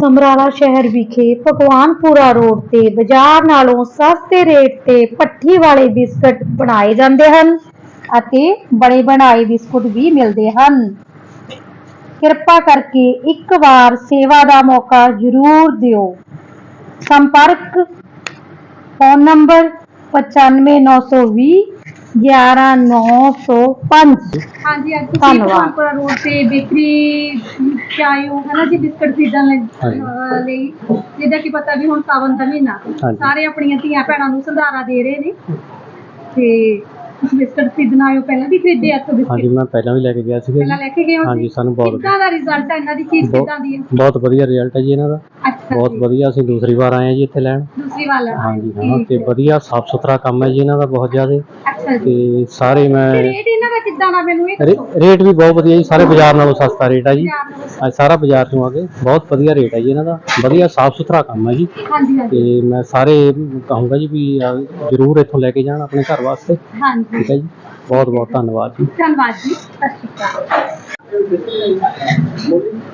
ਸਮਰਾਲਾ ਸ਼ਹਿਰ ਵਿਖੇ ਭਗਵਾਨਪੁਰਾ ਰੋਡ ਤੇ ਬਾਜ਼ਾਰ ਨਾਲੋਂ ਸਸਤੇ ਰੇਟ ਤੇ ਪੱਠੀ ਵਾਲੇ ਬਿਸਕਟ ਬਣਾਏ ਜਾਂਦੇ ਹਨ ਅਤੇ ਬੜੇ ਬਣਾਏ ਬਿਸਕੁਟ ਵੀ ਮਿਲਦੇ ਹਨ। ਕਿਰਪਾ ਕਰਕੇ ਇੱਕ ਵਾਰ ਸੇਵਾ ਦਾ ਮੌਕਾ ਜ਼ਰੂਰ ਦਿਓ। ਸੰਪਰਕ ਫੋਨ ਨੰਬਰ 95920 11905 ਹਾਂਜੀ ਅੱਜ ਤੁਸੀਂ ਧੰਨਵਾਦ। ਪਠਾਨਕੋਟ ਰੋਡ ਤੇ ਬੇਕਰੀ ਚ ਆਏ ਹੋ? ਹਨਾ ਜੀ ਬਿਸਕਟ ਖਰੀਦਣ ਲਈ ਹਾਂਜੀ। ਅਹ ਲਈ। ਜਿੱਦਾਂ ਕਿ ਪਤਾ ਵੀ ਹੁਣ ਸਾਵਨ ਦਾ ਮਹੀਨਾ। ਹਾਂਜੀ। ਸਾਰੇ ਆਪਣੀਆਂ ਧੀਆਂ ਭੈਣਾਂ ਨੂੰ ਸੰਧਾਰਾ ਦੇ ਰਹੇ ਨੇ। ਤੇ ਤੁਸੀਂ ਬਿਸਕਟ ਖਰੀਦਣ ਆਏ ਹੋ? ਪਹਿਲਾਂ ਵੀ ਖਰੀਦੇ ਆ ਇੱਥੋਂ ਹਾਂਜੀ ਬਿਸਕਟ ਮੈਂ ਪਹਿਲਾਂ ਵੀ ਲੈ ਕੇ ਗਿਆ ਸੀਗਾ ਪਹਿਲਾਂ ਜੀ ਲੈ ਕੇ ਗਏ ਹੋ ਹਾਂਜੀ ਜੀ? ਸਾਨੂੰ ਬਹੁਤ ਕਿੱਦਾਂ ਦਾ ਰਿਜ਼ਲਟ ਹੈ ਇਹਨਾਂ ਦੀ ਚੀਜ਼ ਬਹੁਤ- ਕਿੱਦਾਂ ਦੀ ਹੈ ਬਹੁਤ ਵਧੀਆ ਰਿਜ਼ਲਟ ਹੈ ਜੀ ਇਹਨਾਂ ਦਾ। ਅੱਛਾ ਬਹੁਤ ਜੀ। ਵਧੀਆ ਅਸੀਂ ਦੂਸਰੀ ਵਾਰ ਆਏ ਹਾਂ ਜੀ ਇੱਥੇ ਲੈਣ। ਹਾਂਜੀ ਹਾਂ ਤੇ ਵਧੀਆ ਸਾਫ਼ ਸੁਥਰਾ ਕੰਮ ਹੈ ਜੀ ਇਹਨਾਂ ਦਾ ਬਹੁਤ ਜ਼ਿਆਦਾ। ਤੇ ਸਾਰੇ ਮੈਂ ਰੇਟ ਇਹਨਾਂ ਦਾ ਕਿੱਦਾਂ ਦਾ ਮੈਨੂੰ ਇਹ ਰੇ- ਦੱਸੋ। ਰੇਟ ਵੀ ਬਹੁਤ ਵਧੀਆ ਜੀ ਸਾਰੇ ਬਾਜ਼ਾਰ ਨਾਲੋਂ ਸਸਤਾ ਰੇਟ ਹੈ ਜੀ। ਅੱਜ ਸਾਰਾ ਬਾਜ਼ਾਰ ਤੋਂ ਆ ਕੇ ਬਹੁਤ ਵਧੀਆ ਰੇਟ ਹੈ ਜੀ ਇਹਨਾਂ ਦਾ। ਵਧੀਆ ਸਾਫ਼ ਸੁਥਰਾ ਕੰਮ ਹੈ ਜੀ। ਤੇ ਮੈਂ ਸਾਰੇ ਕਹੂੰਗਾ ਜੀ ਵੀ ਜ਼ਰੂਰ ਇੱਥੋਂ ਲੈ ਕੇ ਜਾਣ ਆਪਣੇ ਘਰ ਵਾਸਤੇ। ਹਾਂਜੀ। ਠੀਕ ਹੈ ਜੀ। ਬਹੁਤ ਬਹੁਤ ਧੰਨਵਾਦ ਜੀ। ਧੰਨਵਾਦ ਜੀ। ਸਤਿ ਸ਼੍ਰੀ ਅਕਾਲ।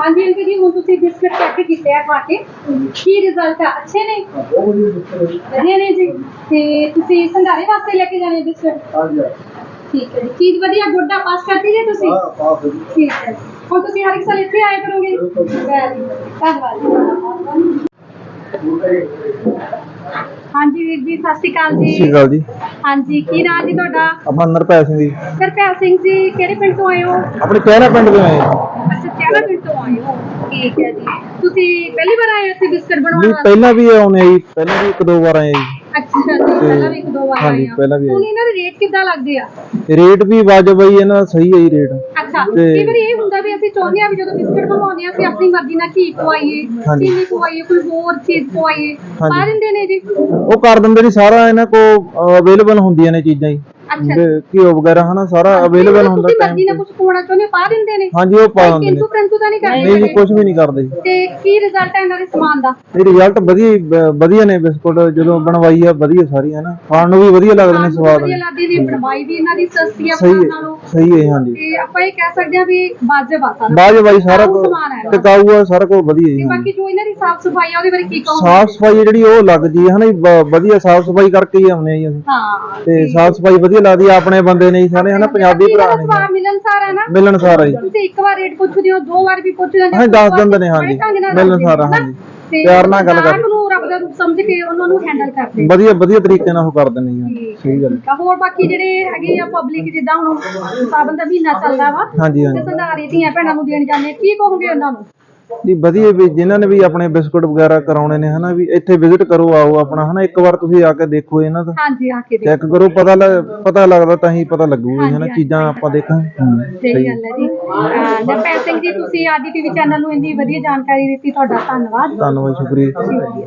ਹਾਂਜੀ ਅੰਕਲ ਜੀ ਹੁਣ ਤੁਸੀਂ ਬਿਸਕਟ ਚੈੱਕ ਕੀਤੇ ਆ ਖਾ ਕੇ। ਕੀ ਰਿਜ਼ਲਟ ਆ? ਅੱਛੇ ਨੇ? ਵਧੀਆ ਨੇ ਜੀ। ਤੇ ਤੁਸੀਂ ਸੰਧਾਰੇ ਵਾਸਤੇ ਲੈ ਕੇ ਜਾਣੇ ਬਿਸਕਟ? ਠੀਕ ਹੈ ਜੀ। ਚੀਜ਼ ਵਧੀਆ ਗੁੱਡਾ ਪਾਸ ਕਰਤੀ ਜੀ ਤੁਸੀਂ? ਠੀਕ ਹੈ ਹੁਣ ਤੁਸੀਂ ਹਰ ਇੱਕ ਸਾਲ ਇੱਥੇ ਆਇਆ ਕਰੋਗੇ? Very good. ਧੰਨਵਾਦ ਜੀ। ਹਾਂਜੀ ਵੀਰ ਜੀ ਸਤਿ ਸ਼੍ਰੀ ਅਕਾਲ ਸਤਿ ਸ਼੍ਰੀ ਜੀ ਅਕਾਲ ਜੀ। ਹਾਂਜੀ ਕੀ ਨਾਮ ਜੀ ਤੁਹਾਡਾ? ਆਪਣਾ ਨਰਪੈ ਸਿੰਘ ਜੀ। ਸਰਪੈਲ ਸਿੰਘ ਜੀ ਕਿਹੜੇ ਪਿੰਡ ਤੋਂ ਆਏ ਹੋ? ਆਪਣੇ ਕਹਿਣਾ ਪਿੰਡ ਦੇ ਆਏ ਅੱਛਾ ਚਿਹਰਾ ਪਿੰਡ ਤੋਂ ਆਏ ਹੋ। ਠੀਕ ਹੈ ਜੀ। ਤੁਸੀਂ ਪਹਿਲੀ ਵਾਰ ਆਏ ਹੋ ਇੱਥੇ ਬਿਸਕਟ ਬਣਾਉਣ ਨਹੀਂ ਵਾਸਤੇ? ਪਹਿਲਾਂ ਵੀ ਆਉਨੇ ਜੀ। ਪਹਿਲਾਂ ਵੀ ਇੱਕ ਦੋ ਵਾਰ ਆਏ ਜੀ। ਅੱਛਾ ਜੀ ਪਹਿਲਾਂ ਵੀ ਇੱਕ ਦੋ ਵਾਰ ਹਾਂਜੀ, ਆਏ ਆ। ਪਹਿਲਾਂ ਵੀ ਆਏ। ਹੁਣ ਇਹਨਾਂ ਦੇ ਰੇਟ ਕਿੱਦਾਂ ਲੱਗਦੇ ਆ? ਰੇਟ ਵੀ ਵਾਜਬ ਹੈ ਇਹਨਾਂ ਦਾ ਸਹੀ ਹੈ ਜੀ ਰੇਟ। ਅੱਛਾ ਤੇ- ਕਈ ਵਾਰੀ ਇਹ ਹੁੰਦਾ ਵੀ ਅਸੀਂ ਚਾਹੁੰਦੇ ਆ ਵੀ ਜਦੋਂ ਬਿਸਕਟ ਬਣਾਉਂਦੇ ਆ ਅਸੀਂ ਆਪਣੀ ਮਰਜ਼ੀ ਨਾਲ ਘੀ ਪਵਾਈਏ ਹਾਂਜੀ। ਚੀਨੀ ਪਵਾਈਏ ਕੋਈ ਹੋਰ ਚੀਜ਼ ਪਵਾਈਏ ਪਾ ਹਾਂਜੀ। ਦਿੰਦੇ ਨੇ ਜੀ? ਉਹ ਕਰ ਦਿੰਦੇ ਨੇ ਸਾਰਾ ਇਹਨਾਂ ਕੋ ਅਵੇਲੇਬਲ ਹੁੰਦੀਆਂ ਨੇ ਚੀਜ਼ਾਂ ਜੀ। ਅੱਛਾ। ਤੇ ਘਿਓ ਵਗੈਰਾ ਹਨਾ ਸਾਰਾ ਅਵੇਲੇਬਲ ਹੁੰਦਾ ਤੁਸੀਂ ਮਰਜ਼ੀ ਨਾਲ ਕੁਝ ਪਾਉਣਾ ਚਾਹੁੰਦੇ ਹੋ, ਪਾ ਦਿੰਦੇ ਨੇ? ਹਾਂਜੀ ਉਹ ਪਾ ਦਿੰਦੇ ਨੇ। ਕਿੰਤੂ ਪ੍ਰੰਤੂ ਤਾਂ ਨਹੀਂ ਨਹੀਂ ਕਰਦੇ ਜੀ। ਕੁਝ ਵੀ ਨਹੀਂ ਕਰਦੇ। ਜੀ ਤੇ ਕੀ ਰਿਜ਼ਲਟ ਹੈ ਇਹਨਾਂ ਦੇ ਸਮਾਨ ਦਾ? ਇਹ ਰਿਜ਼ਲਟ ਵਧੀਆ ਹੀ, ਬ- ਵਧੀਆ ਨੇ ਬਿਸਕੁਟ ਜਦੋਂ ਬਣਵਾਈ ਆ ਵਧੀਆ ਸਾਰੀ ਹੈ ਨਾ ਖਾਣ ਨੂੰ ਵੀ ਵਧੀਆ ਲੱਗਦੇ ਨੇ ਸਵਾਦ ਵਧੀਆ ਨੇ। ਲੱਗਦੀ ਦੀ ਬਣਵਾਈ ਵੀ ਇਹਨਾਂ ਦੀ ਸਸਤੀ ਆ ਸਹੀ ਹੈ ਨਾਲੋਂ ਸਹੀ ਹੈ ਹਾਂਜੀ। ਤੇ ਆਪਾਂ ਇਹ ਕਹਿ ਸਕਦੇ ਆ ਵੀ ਵਾਜਬ ਆ ਸਾਰਾ ਬਾਜ ਬਾਈ ਸਾਰਾ ਕੁਝ ਸਮਾਨ ਹੈ। ਟਿਕਾਊ ਆ ਸਾਰਾ ਕੁਝ ਵਧੀਆ ਤੇ ਜੀ ਹਾਂਜੀ। ਬਾਕੀ ਜੋ ਇਹਨਾਂ ਦੀ ਸਾਫ਼ ਸਫ਼ਾਈ ਆ ਉਹਦੇ ਬਾਰੇ ਕੀ ਕਹੋਗੇ? ਸਾਫ਼ ਸਫ਼ਾਈ ਜਿਹੜੀ ਉਹ ਲੱਗਦੀ ਹੈ ਹਨਾ ਜੀ, ਬ- ਵਧੀਆ ਸਾਫ਼ ਸਫ਼ਾਈ ਕਰਕੇ ਹੀ ਆਉਨੇ ਆ ਜੀ ਅਸੀਂ। ਹਾਂ ਤੇ ਸਾਫ਼ ਸਫ਼ਾਈ ਵਧੀਆ ਲੱਗਦੀ ਆ ਆਪਣੇ ਬੰਦੇ ਨੇ ਜੀ ਸਾਰੇ ਹਨਾ ਪੰਜਾਬੀ ਭਰਾ ਨੇ ਜੀ। ਮਿਲਣ ਸਾਰਾ ਨਾ। ਮਿਲਣ ਸਾਰਾ ਜੀ। ਤੁਸੀਂ ਇੱਕ ਵਾਰ ਰੇਟ ਪੁੱਛਦੇ ਹੋ ਦੋ ਵਾਰ ਵੀ ਪੁੱਛਦੇ ਹੋ ਹਾਂ ਦੱਸ ਦਿੰਦੇ ਨੇ ਹਾਂਜੀ। ਮਿਲਣ ਸਾਰਾ ਹਾਂਜੀ। ਪਿਆਰ ਨਾਲ ਗੱਲ ਕਰ ਦਾ ਰੂਪ ਸਮਝ ਕੇ ਉਹਨਾਂ ਨੂੰ ਹੈਂਡਲ ਕਰਦੇ ਵਧੀਆ ਵਧੀਆ ਤਰੀਕੇ ਨਾਲ ਉਹ ਕਰ ਦਿੰਦੇ ਜੀ। ਸਹੀ ਗੱਲ ਤਾਂ ਹੋਰ ਬਾਕੀ ਜਿਹੜੇ ਹੈਗੇ ਆ ਪਬਲਿਕ ਜਿੱਦਾਂ ਹੁਣ ਸਾਵਨ ਦਾ ਮਹੀਨਾ ਚੱਲਦਾ ਵਾ ਹਾਂਜੀ ਤੇ ਹਾਂਜੀ ਸੰਧਾਰੇ ਧੀਆਂ ਭੈਣਾਂ ਨੂੰ ਦੇਣ ਜਾਂਦੇ ਆ, ਕੀ ਕਹੋਗੇ ਉਹਨਾਂ ਨੂੰ? ਜੀ ਵਧੀਆ ਵੀ ਜਿਨ੍ਹਾਂ ਨੇ ਵੀ ਆਪਣੇ ਬਿਸਕੁਟ ਵਗੈਰਾ ਕਰਾਉਣੇ ਨੇ ਹਨਾ ਵੀ ਇੱਥੇ ਵਿਜ਼ਿਟ ਕਰੋ ਆਓ ਆਪਣਾ ਹਨਾ ਇੱਕ ਵਾਰ ਤੁਸੀਂ ਆ ਕੇ ਦੇਖੋ ਇਹਨਾਂ ਦਾ। ਹਾਂਜੀ ਆ ਕੇ ਦੇਖੋ। ਚੈੱਕ ਕਰੋ ਪਤਾ ਲੱਗ ਪਤਾ ਲੱਗਦਾ ਤਾਂ ਹੀ ਪਤਾ ਲੱਗੂਗਾ ਜੀ, ਹਨਾ ਚੀਜ਼ਾਂ ਆਪਾਂ ਦੇਖਾਂਗੇ। ਹੂੰ, ਸਹੀ ਗੱਲ ਹੈ ਜੀ। ਅਹ ਨਰਪੈਲ ਸਿੰਘ ਜੀ ਤੁਸੀਂ ਆਦੀ ਟੀਵੀ ਚੈਨਲ ਨੂੰ ਇੰਨੀ ਵਧੀਆ ਜਾਣਕਾਰੀ ਦਿੱਤੀ ਤੁਹਾਡਾ ਧੰਨਵਾਦ। ਧੰਨਵਾਦ ਸ਼ੁਕਰੀਆ। ਹਾਂਜੀ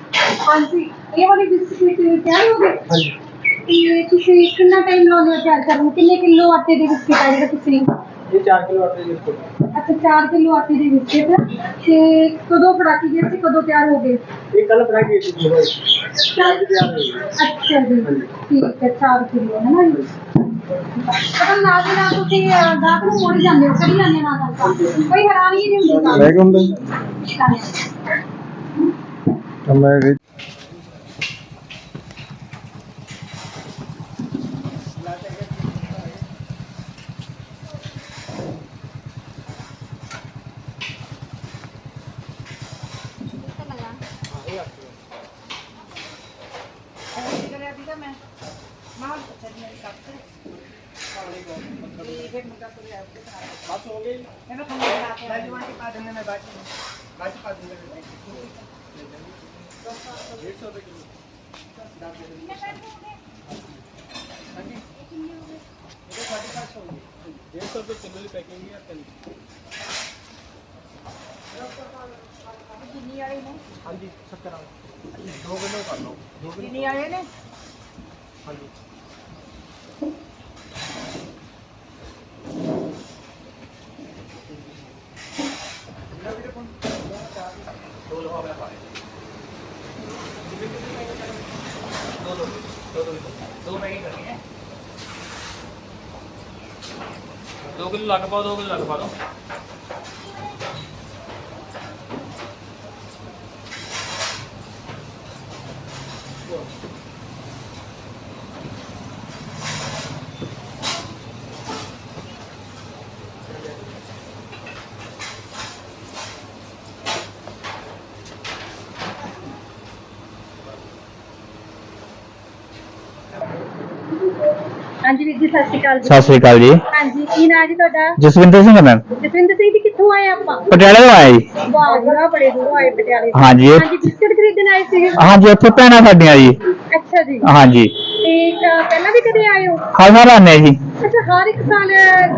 ਤਿਆਰ ਹੋ ਗਏ ਹਾਂਜੀ ਤੇ ਤੁਸੀਂ ਕਿੰਨਾ ਟਾਈਮ ਲਾਉਂਦੇ ਹੋ ਤਿਆਰ ਕਰਨ ਨੂੰ ਕਿੰਨੇ ਕਿਲੋ ਆਟੇ ਦੇ ਬਿਸਕਿਟ ਆ ਜਿਹੜੇ ਤੁਸੀਂ ਇਹ 4 ਕਿਲੋ ਆਟੇ ਦੇ ਬਿਸਕੁਟ ਅੱਛਾ 4 ਕਿਲੋ ਆਟੇ ਦੇ ਬਿਸਕਿਟ ਤੇ ਕਦੋਂ ਫੜਾ ਕੇ ਗਏ ਸੀ ਕਦੋਂ ਤਿਆਰ ਹੋ ਗਏ ਇਹ ਕੱਲ ਬਣਾ ਕੇ ਸੀ ਜੀ ਅੱਛਾ ਜੀ ਠੀਕ ਹੈ 4 ਕਿਲੋ ਹੈ ਨਾ ਜੀ ਪਤਾ ਨਾਲ ਦੀ ਨਾਲ ਤੁਸੀਂ ਅਹ, ਗਾਹਕ ਨੂੰ ਮੋੜੀ ਜਾਂਦੇ ਹੋ ਕਰੀ ਜਾਂਦੇ ਹੋ ਨਾਲ ਨਾਲ ਕੋਈ ਹੈਰਾਨੀ ਨਹੀਂ ਹੁੰਦੀ ਤੁਹਾਨੂੰ। ਲੈ ਕੇ ਹੁੰਦਾ ਜੀ ਤਾਂ ਮੈਂ ਇਹ- ਦੀਦਾ ਮੈਂ ਮਾਂ ਪੁੱਛਦੀ ਮੇਰੀ ਕੱਪ ਤੇ ਇਹ ਫਿਰ ਮੁੰਡਾ ਤੋਂ ਲਿਆ ਕੇ ਬਸ ਹੋ ਗਈ ਇਹਨੂੰ ਤੁਹਾਨੂੰ ਬਣਾ ਕੇ ਲੈ ਜਵਾਨ ਕੇ ਪਾ ਦਿੰਦੇ ਮੈਂ ਬਾਅਦ ਚ ਬਾਅਦ ਚ ਪਾ ਦਿੰਦੇ ਕਿੰਨੀ ਆਏ ਨੇ ਦੋ ਕਿਲੋ ਲੱਗ ਪਾ ਦੋ ਕਿਲੋ ਲੱਗ ਪਾ ਦੋ ਹਾਂਜੀ ਵੀਰ ਜੀ ਸਤਿ ਸ਼੍ਰੀ ਅਕਾਲ ਜੀ। ਸਤਿ ਸ੍ਰੀ ਅਕਾਲ ਜੀ। ਹਾਂਜੀ ਕੀ ਨਾਂ ਜੀ ਤੁਹਾਡਾ? ਜਸਵਿੰਦਰ ਸਿੰਘ ਮੈਮ। ਜਸਵਿੰਦਰ ਸਿੰਘ ਜੀ ਕਿੱਥੋਂ ਆਏ ਆਪਾਂ? ਪਟਿਆਲੇ ਤੋਂ ਆਇਆ ਜੀ। ਵਾਹ ਵਾਹ ਬੜੇ ਦੂਰੋਂ ਆਏ ਪਟਿਆਲੇ ਤੋਂ। ਹਾਂਜੀ। ਇਹ- ਹਾਂਜੀ ਬਿਸਕਟ ਖਰੀਦਣ ਆਏ ਸੀਗੇ ਹਾਂਜੀ ਇੱਥੇ ਭੈਣਾਂ ਸਾਡੀਆਂ ਜੀ। ਅੱਛਾ ਜੀ। ਹਾਂਜੀ। ਤੇ ਅਹ, ਪਹਿਲਾਂ ਵੀ ਕਦੇ ਆਏ ਹੋ? ਹਰ ਸਾਲ ਆਉਂਦੇ ਜੀ। ਅੱਛਾ ਹਰ ਇੱਕ ਸਾਲ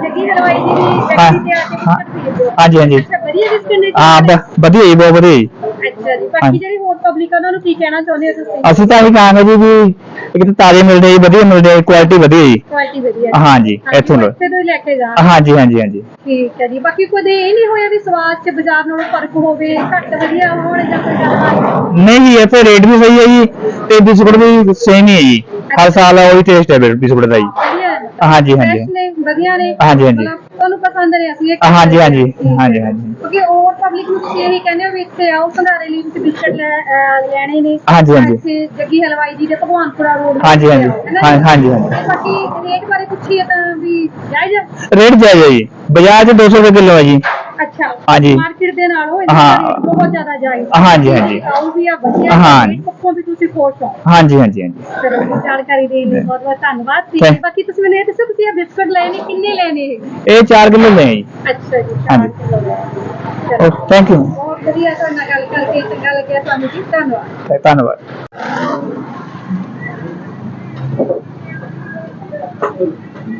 ਜੱਗੀ ਹਲਵਾਈ ਜੀ ਦੀ ਫੈਕਟਰੀ ਤੇ ਆ ਕੇ ਹਾਂ। ਬਿਸਕਟ ਖਰੀਦਦੇ ਹੋ। ਹਾਂਜੀ ਹਾਂਜੀ। ਅੱਛਾ ਵਧੀਆ ਬਿਸਕਟ ਨੇ ਹਾਂ ਬ- ਵਧੀਆ ਜੀ ਬਹੁਤ ਵਧੀਆ ਜੀ। ਅੱਛਾ ਜੀ। ਬਾਕੀ ਹਾਂਜੀ। ਜਿਹੜੀ ਹੋਰ ਪਬਲਿਕ ਆ ਉਹਨਾਂ ਨੂੰ ਕੀ ਕਹਿਣਾ ਚਾਹੁੰਦੇ ਹੋ ਤੁਸੀਂ? ਅਸੀਂ ਤਾਂ ਇਹ ਕਹਾਂਗੇ ਜੀ ਵੀ ਇੱਕ ਤਾਂ ਤਾਜ਼ੇ ਮਿਲਦੇ ਜੀ ਵਧੀਆ ਮਿਲਦੇ ਕੁਆਲਿਟੀ ਵਧੀਆ ਜੀ। ਕੁਆਲਿਟੀ ਵਧੀਆ। ਜੀ। ਹਾਂਜੀ ਇੱਥੋਂ ਲਓ। ਇੱਥੇ ਤੋਂ ਹੀ ਲੈ ਕੇ ਜਾ। ਹਾਂਜੀ ਹਾਂਜੀ ਹਾਂਜੀ ਠੀਕ ਹੈ ਜੀ ਬਾਕੀ ਕਦੇ ਇਹ ਨਹੀਂ ਹੋਇਆ ਵੀ ਸਵਾਦ ਚ ਬਾਜ਼ਾਰ ਨਾਲੋਂ ਫ਼ਰਕ ਹੋਵੇ ਘੱਟ ਵਧੀਆ ਹੋਣ ਜਾਂ ਕੋਈ ਗੱਲਬਾਤ ਨਹੀਂ ਜੀ ਇੱਥੇ ਰੇਟ ਵੀ ਸਹੀ ਹੈ ਜੀ ਤੇ ਬਿਸਕੁਟ ਵੀ ਸੇਮ ਹੀ ਹੈ ਜੀ। ਹਰ ਸਾਲ ਉਹੀ ਟੇਸਟ ਹੈ ਬਿਸਕੁਟ ਦਾ ਜੀ। ਵਧੀਆ। ਹਾਂਜੀ ਹਾਂਜੀ ਨੇ ਵਧੀਆ ਨੇ ਹਾਂਜੀ, ਹਾਂਜੀ। ਮਤਲਬ ਤੁਹਾਨੂੰ ਪਸੰਦ ਨੇ ਅਸੀਂ ਇਹ ਹਾਂਜੀ, ਹਾਂਜੀ, ਹੈ। ਹਾਂਜੀ, ਹਾਂਜੀ। ਕਿਉਂਕਿ ਹੋਰ ਪਬਲਿਕ ਨੂੰ ਤੁਸੀਂ ਇਹੀ ਕਹਿੰਦੇ ਹੋ ਵੀ ਇੱਥੇ ਆਓ ਸੰਧਾਰੇ ਲਈ ਤੁਸੀਂ ਬਿਸਕਟ ਲੈ ਅਹ ਲੈਣੇ ਨੇ ਹਾਂਜੀ, ਹਾਂਜੀ। ਇੱਥੇ ਜੱਗੀ ਹਲਵਾਈ ਜੀ ਦੇ ਭਗਵਾਨਪੁਰਾ ਰੋਡ ਹਾਂਜੀ, ਹਾਂਜੀ। ਹਾਂ- ਹਾਂਜੀ, ਹਾਂਜੀ। ਤੇ ਬਾਕੀ ਰੇਟ ਬਾਰੇ ਪੁੱਛੀਏ ਤਾਂ ਵੀ ਜਾਇਜ਼ ਹੈ? ਰੇਟ ਜਾਇਜ਼ ਹੈ ਜੀ ਬਾਜ਼ਾਰ 'ਚ 200 ਰੁਪਏ ਕਿਲੋ ਹੈ ਜੀ ਅੱਛਾ। ਹਾਂਜੀ। ਮਾਰਕੀਟ ਦੇ ਨਾਲੋਂ ਇਹਦਾ ਹਾਂ। ਰੇਟ ਬਹੁਤ ਜ਼ਿਆਦਾ ਜਾਇਜ਼ ਹਾਂਜੀ, ਹਾਂਜੀ। ਆਉ ਵੀ ਆ ਵਧੀਆ ਹਾਂ। ਰੇਟ ਪੱਖੋਂ ਵੀ ਤੁਸੀਂ ਖੁਸ਼ ਹੋ। ਹਾਂਜੀ ਹਾਂਜੀ ਹਾਂਜੀ। ਚਲੋ ਜੀ, ਜਾਣਕਾਰੀ ਦੇਣ ਲਈ ਬਹੁਤ ਬਹੁਤ ਧੰਨਵਾਦ। ਤੇ Thank- ਬਾਕੀ ਤੁਸੀਂ ਮੈਨੂੰ ਇਹ ਦੱਸੋ ਤੁਸੀਂ ਇਹ ਬਿਸਕਟ ਲਏ ਨੇ ਕਿੰਨੇ ਲੈਣੇ? ਇਹ ਇਹ 4 ਕਿਲੋ ਲੈ ਜੀ। ਅੱਛਾ ਜੀ ਹਾਂਜੀ। ਚਾਰ ਕਿਲੋ ਲਏ। ਚਲੋ। ਥੈਂਕ ਯੂ ਬਹੁਤ ਵਧੀਆ ਤੁਹਾਡੇ ਨਾਲ ਗੱਲ ਕਰਕੇ ਚੰਗਾ ਲੱਗਿਆ ਤੁਹਾਨੂੰ ਜੀ। ਧੰਨਵਾਦ। ਧੰਨਵਾਦ।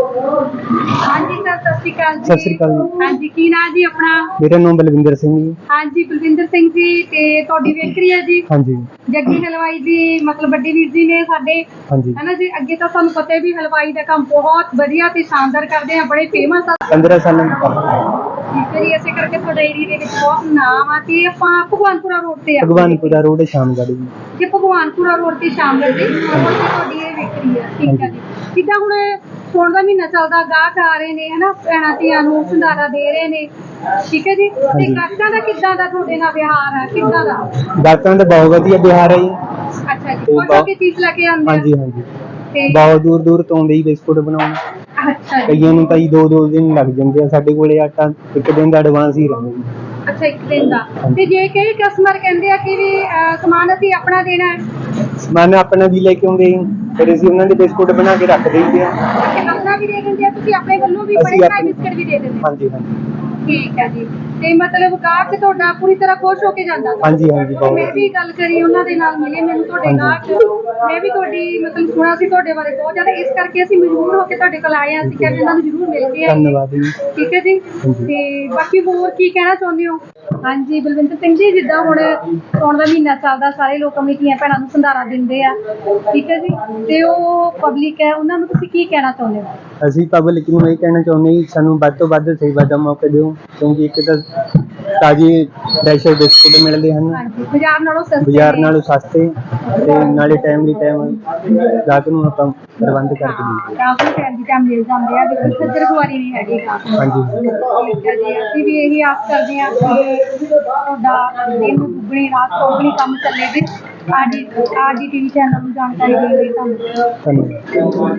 ਹਾਂਜੀ ਸਰ ਸਤਿ ਸ਼੍ਰੀ ਅਕਾਲ ਜੀ। ਸਤਿ ਸ਼੍ਰੀ ਅਕਾਲ ਜੀ। ਹਾਂਜੀ ਕੀ ਨਾਮ ਜੀ ਆਪਣਾ? ਮੇਰਾ ਨਾਮ ਬਲਵਿੰਦਰ ਸਿੰਘ ਜੀ। ਹਾਂਜੀ ਬਲਵਿੰਦਰ ਸਿੰਘ ਜੀ ਤੇ ਤੁਹਾਡੀ ਬੇਕਰੀ ਹੈ ਜੀ? ਹਾਂਜੀ। ਜੱਗੀ ਹਲਵਾਈ ਜੀ ਮਤਲਬ ਵੱਡੇ ਵੀਰ ਜੀ ਨੇ ਸਾਡੇ। ਹਾਂਜੀ। ਹੈ ਨਾ ਜੀ ਅੱਗੇ ਤਾਂ ਤੁਹਾਨੂੰ ਪਤਾ ਹੈ ਵੀ ਹਲਵਾਈ ਦਾ ਕੰਮ ਬਹੁਤ ਵਧੀਆ ਤੇ ਸ਼ਾਨਦਾਰ ਕਰਦੇ ਆ ਬੜੇ ਫੇਮਸ ਆ। 15 ਸਾਲਾਂ ਦਾ ਠੀਕ ਹੈ ਜੀ ਇਸੇ ਕਰਕੇ ਤੁਹਾਡਾ ਏਰੀਆ ਦੇ ਵਿੱਚ ਬਹੁਤ ਨਾਮ ਆ ਤੇ ਆਪਾਂ ਭਗਵਾਨਪੁਰਾ ਰੋਡ ਤੇ ਆ। ਭਗਵਾਨਪੁਰਾ ਰੋਡ ਸ਼ਾਮਗੜ੍ਹ ਜੀ। ਕਿ ਭਗਵਾਨਪੁਰਾ ਰੋਡ ਤੇ ਉਹ ਤੇ ਤੁਹਾਡੀ ਇਹ ਵਿਕਰੀ ਆ ਠੀਕ ਹੈ ਜੀ। ਜਿੱਦਾਂ ਹੁਣ ਸੋਣ ਦਾ ਮਹੀਨਾ ਚੱਲਦਾ ਗਾਹਕ ਆ ਰਹੇ ਨੇ ਹਨਾ ਭੈਣਾਂ ਧੀਆਂ ਨੂੰ ਸੰਧਾਰਾ ਦੇ ਰਹੇ ਨੇ ਠੀਕ ਹੈ ਜੀ? ਤੇ ਹਾਂਜੀ। ਗਾਹਕਾਂ ਦਾ ਕਿੱਦਾਂ ਦਾ ਤੁਹਾਡੇ ਨਾਲ ਵਿਹਾਰ ਹੈ ਕਿੱਦਾਂ ਦਾ? ਗਾਹਕਾਂ ਦਾ ਬਹੁਤ ਵਧੀਆ ਬਿਹਾਰ ਹੈ ਜੀ। ਅੱਛਾ ਜੀ ਬਹੁਤ- ਕੀ ਚੀਜ਼ ਲੈ ਕੇ ਆਉਂਦੇ ਆ? ਹਾਂਜੀ ਹਾਂਜੀ। ਤੇ ਬਹੁਤ ਦੂਰ ਦੂਰ ਤੋਂ ਆਉਂਦੇ ਜੀ ਬਿਸਕੁਟ ਬਣਾਉਣ। ਅੱਛਾ ਜੀ। ਕਈਆਂ ਨੂੰ ਤਾਂ ਜੀ ਦੋ ਦੋ ਦਿਨ ਲੱਗ ਜਾਂਦੇ ਆ ਸਾਡੇ ਕੋਲੇ ਆਟਾ ਇੱਕ ਦਿਨ ਦਾ ਐਡਵਾਂਸ ਹੀ ਰਹਿੰਦਾ ਜੀ। ਅੱਛਾ ਇੱਕ ਦਿਨ ਦਾ ਤੇ ਜੇ ਕਈ ਕਸਟਮਰ ਕਹਿੰਦੇ ਆ ਕਿ ਵੀ ਅਹ, ਸਮਾਨ ਅਸੀਂ ਆਪਣਾ ਦੇਣਾ ਹੈ। ਸਮਾਨ ਆਪਣਾ ਵੀ ਲੈ ਕੇ ਆਉਂਦੇ ਜੀ ਫਿਰ ਅਸੀਂ ਉਹਨਾਂ ਦੇ ਬਿਸਕੁਟ ਬਣਾ ਕੇ ਰੱਖ ਦਿੰਦੇ ਆ। ਤੇ ਆਪਣਾ ਵੀ ਦੇ ਦਿੰਦੇ ਆ ਤੁਸੀਂ ਆਪਣੇ ਵੱਲੋਂ ਵੀ ਅਸੀਂ ਬੜੇ ਸਾਰੇ ਆਪਣੇ- ਬਿਸਕਟ ਵੀ ਦੇ ਦਿੰਦੇ ਆ। ਹਾਂਜੀ ਹਾਂਜੀ। ਠੀਕ ਹੈ ਜੀ। ਤੇ ਮਤਲਬ ਗਾਹਕ ਤੁਹਾਡਾ ਪੂਰੀ ਤਰ੍ਹਾਂ ਖੁਸ਼ ਹੋ ਕੇ ਜਾਂਦਾ ਹਾਂਜੀ ਹਾਂਜੀ ਬਹੁਤ। ਮੈਂ ਵੀ ਗੱਲ ਕਰੀ ਉਹਨਾਂ ਦੇ ਨਾਲ ਮਿਲੇ ਮੈਨੂੰ ਤੁਹਾਡੇ ਹਾਂਜੀ। ਗਾਹਕ। ਮੈਂ ਵੀ ਤੁਹਾਡੀ ਮਤਲਬ ਸੁਣਾ ਸੀ ਤੁਹਾਡੇ ਬਾਰੇ ਬਹੁਤ ਜ਼ਿਆਦਾ ਇਸ ਕਰਕੇ ਅਸੀਂ ਮਜਬੂਰ ਹੋ ਕੇ ਤੁਹਾਡੇ ਕੋਲ ਆਏ ਹਾਂ। ਅਸੀਂ ਕਹਿੰਦੇ ਇਹਨਾਂ ਨੂੰ ਜ਼ਰੂਰ ਮਿਲ ਕੇ ਆਈਏ। ਧੰਨਵਾਦ ਜੀ। ਠੀਕ ਹੈ ਜੀ? ਹਾਂਜੀ। ਤੇ ਬਾਕੀ ਹੋਰ ਕੀ ਕਹਿਣਾ ਚਾਹੁੰਦੇ ਹੋ? ਹਾਂਜੀ ਬਲਵਿੰਦਰ ਸਿੰਘ ਜੀ ਜਿੱਦਾਂ ਹੁਣ ਸੌਣ ਦਾ ਮਹੀਨਾ ਚੱਲਦਾ ਸਾਰੇ ਲੋਕ ਆਪਣੀ ਧੀਆਂ ਭੈਣਾਂ ਨੂੰ ਸੰਧਾਰਾ ਦਿੰਦੇ ਆ। ਠੀਕ ਹੈ ਜੀ? ਤੇ ਉਹ ਪਬਲਿਕ ਹੈ ਉਹਨਾਂ ਨੂੰ ਤੁਸੀਂ ਕੀ ਕਹਿਣਾ ਚਾਹੁੰਦੇ ਹੋ? ਅਸੀਂ ਪਬਲਿਕ ਨੂੰ ਇਹ ਕਹਿਣਾ ਚਾਹੁੰਦੇ ਹਾਂ ਸਾਨੂੰ ਵੱਧ ਤੋਂ ਵੱਧ ਸੇਵਾ ਦਾ ਮੌਕਾ ਦਿਓ ਕਿਉਂਕਿ ਇੱਕ ਤਾਂ ਤਾਜੀ ਫਰੈਸ਼ ਬਿਸਕੁਟ ਮਿਲਦੇ ਹਨ। ਹਾਂਜੀ ਬਾਜ਼ਾਰ ਨਾਲੋਂ ਸਸਤੇ ਬਾਜ਼ਾਰ। ਨਾਲੋਂ ਸਸਤੇ ਤੇ ਨਾਲੇ ਟਾਈਮ ਦੀ ਟਾਈਮ ਗਾਹਕ ਨੂੰ ਆਪਾਂ ਪ੍ਰਬੰਧ ਕਰਕੇ ਦਿੰਦੇ ਗਾਹਕ ਨੂੰ ਟਾਈਮ ਦੀ ਟਾਈਮ ਮਿਲ ਜਾਂਦੇ ਆ ਬਿਲਕੁਲ ਖੱਜਰ ਖੁਆਰੀ ਨਹੀਂ ਹੈਗੀ ਗਾਹਕ ਨੂੰ। ਹਾਂਜੀ ਠੀਕ ਹੈ ਜੀ ਅਸੀਂ ਵੀ ਇਹੀ ਆਸ ਕਰਦੇ ਹਾਂ ਕਿ ਤੁਹਾਡਾ ਦਿਨ ਦੁੱਗਣੀ ਰਾਤ ਚੌਗਣੀ ਕੰਮ ਚੱਲੇਗੀ ਆਡੀ ਆਡੀ ਟੀਵੀ ਚੈਨਲ ਨੂੰ ਜਾਣਕਾਰੀ ਦੇਣ ਲਈ ਧੰਨਵਾਦ।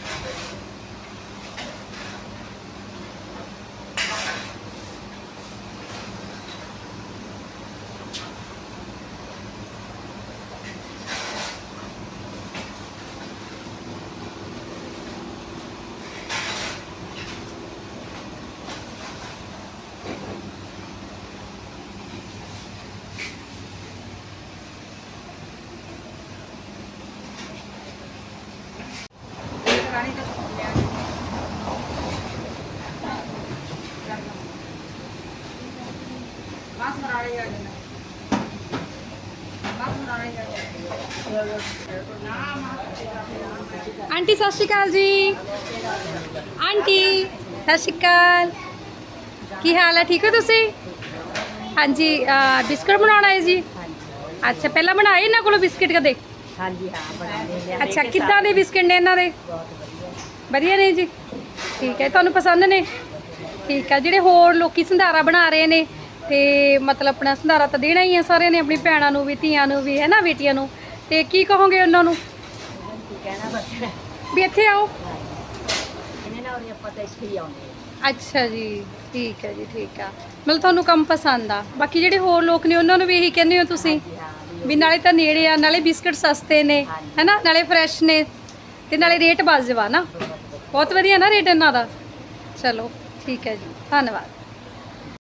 ਆਂਟੀ ਸਤਿ ਸ਼੍ਰੀ ਅਕਾਲ ਜੀ। ਆਂਟੀ ਸਤਿ ਸ਼੍ਰੀ ਅਕਾਲ। ਕੀ ਹਾਲ ਹੈ? ਠੀਕ ਹੋ ਤੁਸੀਂ? ਹਾਂਜੀ ਬਿਸਕੁਟ ਬਣਾਉਣਾ ਹੈ ਜੀ। ਅੱਛਾ ਪਹਿਲਾਂ ਬਣਾਏ ਇਹਨਾਂ ਕੋਲੋਂ ਬਿਸਕੁਟ ਕਦੇ? ਹਾਂਜੀ ਹਾਂ ਨੇ ਅੱਛਾ ਕਿੱਦਾਂ ਦੇ ਬਿਸਕੁਟ ਨੇ ਇਹਨਾਂ ਦੇ? ਵਧੀਆ ਨੇ ਜੀ। ਠੀਕ ਹੈ ਤੁਹਾਨੂੰ ਪਸੰਦ ਨੇ? ਠੀਕ ਹੈ ਜਿਹੜੇ ਹੋਰ ਲੋਕੀ ਸੰਧਾਰਾ ਬਣਾ ਰਹੇ ਨੇ ਤੇ ਮਤਲਬ ਆਪਣਾ ਸੰਧਾਰਾ ਤਾਂ ਦੇਣਾ ਹੀ ਆ ਸਾਰਿਆਂ ਨੇ ਆਪਣੀ ਭੈਣਾਂ ਨੂੰ ਵੀ ਧੀਆਂ ਨੂੰ ਵੀ ਹੈ ਨਾ ਬੇਟੀਆਂ ਨੂੰ। ਤੇ ਕੀ ਕਹੋਗੇ ਉਹਨਾਂ ਨੂੰ? ਕੀ ਕਹਿਣਾ ਬਸ। ਵੀ ਇੱਥੇ ਆਓ। ਇਹਨੇ ਨਾਲ ਆਪਾਂ ਤਾਂ ਇੱਥੇ ਹੀ ਆਉਂਦੇ ਹਾਂ। ਅੱਛਾ ਜੀ, ਠੀਕ ਹੈ ਜੀ, ਠੀਕ ਆ। ਮਤਲਬ ਤੁਹਾਨੂੰ ਕੰਮ ਪਸੰਦ ਆ। ਬਾਕੀ ਜਿਹੜੇ ਹੋਰ ਲੋਕ ਨੇ, ਉਹਨਾਂ ਨੂੰ ਵੀ ਇਹੀ ਕਹਿੰਦੇ ਹੋ ਤੁਸੀਂ ਜੀ ਹਾਂ ਵੀ ਵੀ ਨਾਲੇ ਤਾਂ ਨੇੜੇ ਆ, ਨਾਲੇ ਬਿਸਕਟ ਸਸਤੇ ਨੇ, ਹੈਨਾ? ਨਾਲੇ ਫਰੈਸ਼ ਨੇ ਤੇ ਨਾਲੇ ਰੇਟ ਵਾਜਬ ਆ ਨਾ। ਬਹੁਤ ਵਧੀਆ ਨਾ ਰੇਟ ਇਹਨਾਂ ਦਾ। ਚਲੋ, ਠੀਕ ਹੈ ਜੀ। ਧੰਨਵਾਦ।